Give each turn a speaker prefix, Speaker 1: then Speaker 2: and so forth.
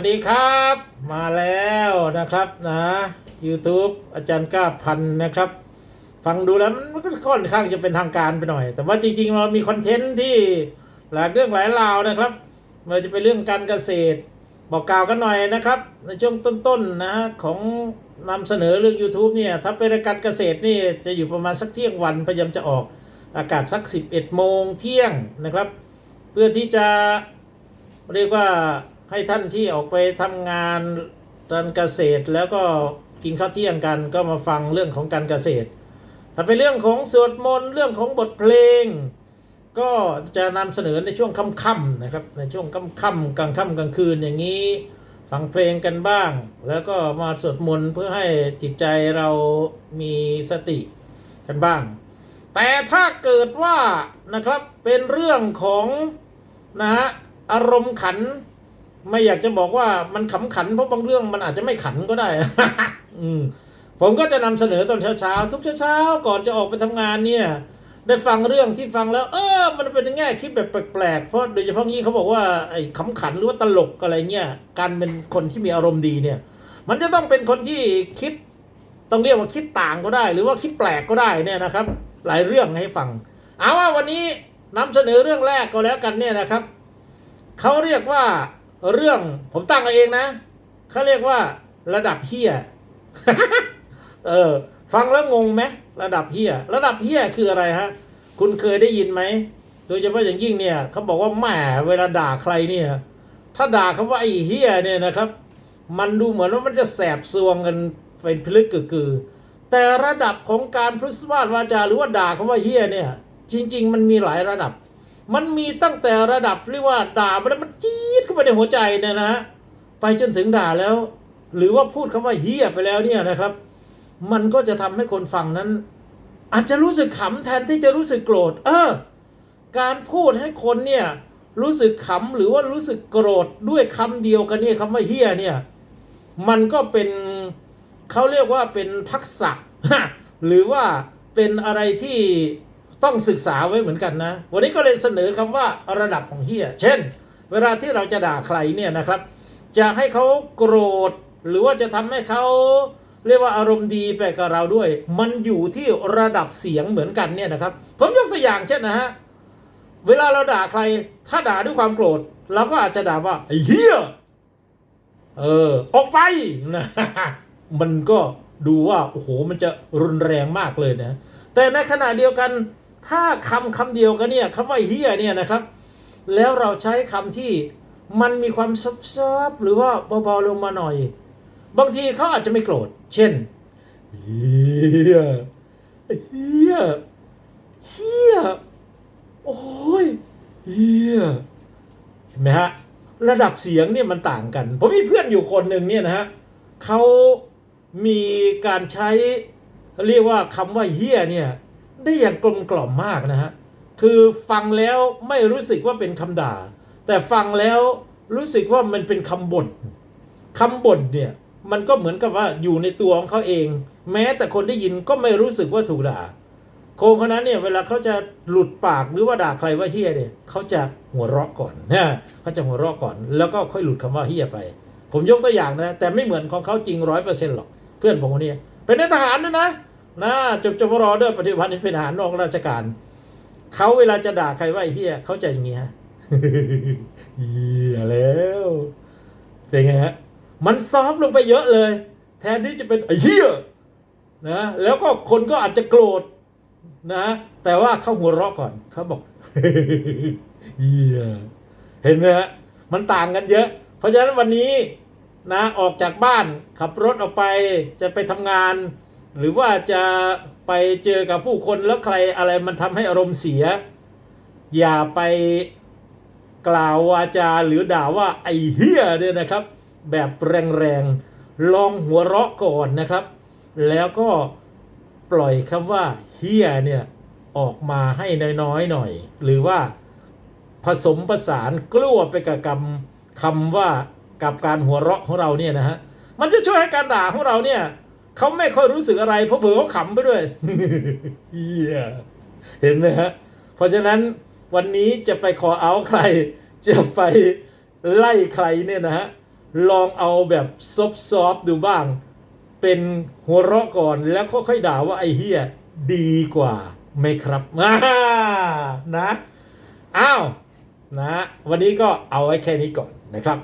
Speaker 1: วัสดีครับ มาแล้วนะครับนะ YouTube อาจารย์ก้าพันนะครับ ฟังดูแล้วมันก็ค่อนข้างจะเป็นทางการไปหน่อย แต่ว่าจริงๆ เรามีคอนเทนต์ที่หลายเรื่องหลายราวนะครับมันจะเป็นเรื่องการเกษตร บอกกล่าวกันหน่อยนะครับ ในช่วงต้นๆนะฮะของนำเสนอเรื่อง YouTube เนี่ยถ้าเป็นการเกษตรนี่จะอยู่ประมาณสักเที่ยงวันพยายามจะออกอากาศสัก 11โมงเที่ยงนะครับ เพื่อที่จะเรียกว่า ให้ท่านที่ออกไปทำงานการเกษตรแล้วก็กินข้าวเที่ยงกันก็มาฟังเรื่องของการเกษตร ถ้าเป็นเรื่องของสวดมนต์เรื่องของบทเพลง ก็จะนำเสนอในช่วงค่ำๆนะครับ ในช่วงค่ำๆกลางค่ำกลางคืนอย่างนี้ฟังเพลงกันบ้าง แล้วก็มาสวดมนต์เพื่อให้จิตใจเรามีสติกันบ้าง แต่ถ้าเกิดว่านะครับเป็นเรื่องของนะฮะอารมณ์ขัน ไม่อยากจะบอกว่ามันขำขันเพราะบางเรื่องมันอาจจะไม่ขันก็ได้ อืมผมก็จะนำเสนอตอนเช้าๆ ทุกเช้าๆ ก่อนจะออกไปทำงานเนี่ย ได้ฟังเรื่องที่ฟังแล้ว เออ มันเป็นแง่คิดแบบแปลกๆ เพราะโดยเฉพาะงี้เขาบอกว่าไอ้ขำขันหรือว่าตลกอะไรเงี้ย การเป็นคนที่มีอารมณ์ดีเนี่ย มันจะต้องเป็นคนที่คิด ต้องเรียกว่าคิดต่างก็ได้ หรือว่าคิดแปลกก็ได้เนี่ยนะครับ หลายเรื่องให้ฟัง เอาว่าวันนี้นำเสนอเรื่องแรกก็แล้วกันเนี่ยนะครับ เขาเรียกว่า เรื่องผมตั้งเอาเองนะเขาเรียกว่า ระดับเฮียเออ ฟังแล้วงงไหมระดับเฮียระดับเฮียคืออะไรฮะ คุณเคยได้ยินไหมโดยเฉพาะอย่างยิ่งเนี่ยเขาบอกว่าแหมเวลาด่าใครเนี่ย ถ้าด่าคำว่าไอ้เฮียเนี่ยนะครับ มันดูเหมือนว่ามันจะแสบซวงกันเป็นพลึกกึกือแต่ระดับของการพฤษวาทวาจาหรือว่าด่าคำว่าเฮียเนี่ย จริง ๆ มันมีหลายระดับ มันมีตั้งแต่ระดับเรียกว่าด่าไปแล้วมันจี้ ไปในหัวใจเนี่ยนะฮะไปจนถึงด่าแล้ว หรือว่าพูดคำว่าเฮียไปแล้วเนี่ยนะครับ มันก็จะทำให้คนฟังนั้น อาจจะรู้สึกขำแทนที่จะรู้สึกโกรธ เออ การพูดให้คนเนี่ยรู้สึกขำหรือว่ารู้สึกโกรธด้วยคำเดียวกันเนี่ยคำว่าเฮียเนี่ย มันก็เป็นเขาเรียกว่าเป็นทักษะหรือว่าเป็นอะไรที่ต้องศึกษาไว้เหมือนกันนะ วันนี้ก็เลยเสนอคำว่าระดับของเฮีย เช่น เวลาที่เราจะด่าใครเนี่ยนะครับ จะให้เขาโกรธ หรือว่าจะทำให้เขาเรียกว่าอารมณ์ดีไปกับเราด้วย มันอยู่ที่ระดับเสียงเหมือนกันเนี่ยนะครับ ผมยกตัวอย่างเช่นนะฮะเวลาเราด่าใคร ถ้าด่าด้วยความโกรธเราก็อาจจะด่าว่าไอ้เหี้ยเออ ออกไปนะมันก็ดูว่าโอ้โหมันจะรุนแรงมากเลยนะ แต่ในขณะเดียวกัน ถ้าคำคำเดียวกันเนี่ยคำว่าไอ้เหี้ยเนี่ยนะครับ แล้วเราใช้คำที่มันมีความซับๆหรือว่าเบาๆลงมาหน่อย บางทีเขาอาจจะไม่โกรธ เช่นเฮียเฮียเฮียโอ้ยเฮียเห็นไหมฮะ ระดับเสียงเนี่ยมันต่างกัน ผมมีเพื่อนอยู่คนหนึ่งเนี่ยนะฮะเขามีการใช้เรียกว่าคำว่าเฮียเนี่ย ได้อย่างกลมกล่อมมากนะฮะ คือฟังแล้วไม่รู้สึกว่าเป็นคำด่า แต่ฟังแล้วรู้สึกว่ามันเป็นคำบ่นคำบ่นเนี่ยมันก็เหมือนกับว่าอยู่ในตัวของเขาเอง แม้แต่คนได้ยินก็ไม่รู้สึกว่าถูกด่าโคงคนนั้นเนี่ยเวลาเขาจะหลุดปากหรือว่าด่าใครว่าเฮียเนี่ยเขาจะหัวเราะก่อนนะเขาจะหัวเราะก่อน แล้วก็ค่อยหลุดคำว่าเฮียไป ผมยกตัวอย่างนะ แต่ไม่เหมือนของเขาจริงร้อยเปอร์เซ็นต์หรอกเพื่อนผมคนนี้เป็นนายทหารด้วยนะนะจบจบรอด้วยปฏิบัติเป็นทหารนอกราชการ เขาเวลาจะด่าใครว่าไอ้เฮียเขาจะอย่างนี้ฮะเฮียแล้วเป็นไงฮะมันซอฟลงไปเยอะเลย แทนที่จะเป็นไอ้เฮียนะแล้วก็คนก็อาจจะโกรธนะ แต่ว่าเขาหัวเราะก่อนเขาบอกเฮียเห็นไหมฮะมันต่างกันเยอะ เพราะฉะนั้นวันนี้นะออกจากบ้านขับรถออกไปจะไปทำงาน หรือว่าจะ ไปเจอกับผู้คนแล้วใครอะไรมันทำให้อารมณ์เสีย อย่าไปกล่าววาจาหรือด่าว่าไอ้เฮียเนี่ยนะครับ แบบแรงๆลองหัวเราะก่อนนะครับ แล้วก็ปล่อยคำว่าเฮียเนี่ยออกมาให้น้อยๆหน่อย หรือว่าผสมประสานกลัวไปกับคำคำว่ากับการหัวเราะของเราเนี่ยนะฮะมันจะช่วยให้การด่าของเราเนี่ย เขาไม่ค่อยรู้สึกอะไร เพราะเผื่อเขาขำไปด้วยเฮียเห็นไหมฮะ เพราะฉะนั้นวันนี้จะไปขอเอาใคร จะไปไล่ใครเนี่ยนะฮะ ลองเอาแบบซอฟๆดูบ้าง เป็นหัวเราะก่อนแล้วค่อยด่าว่าไอ้เฮียดีกว่าไหมครับอ่านะ อ้าว นะ วันนี้ก็เอาไว้แค่นี้ก่อนนะครับ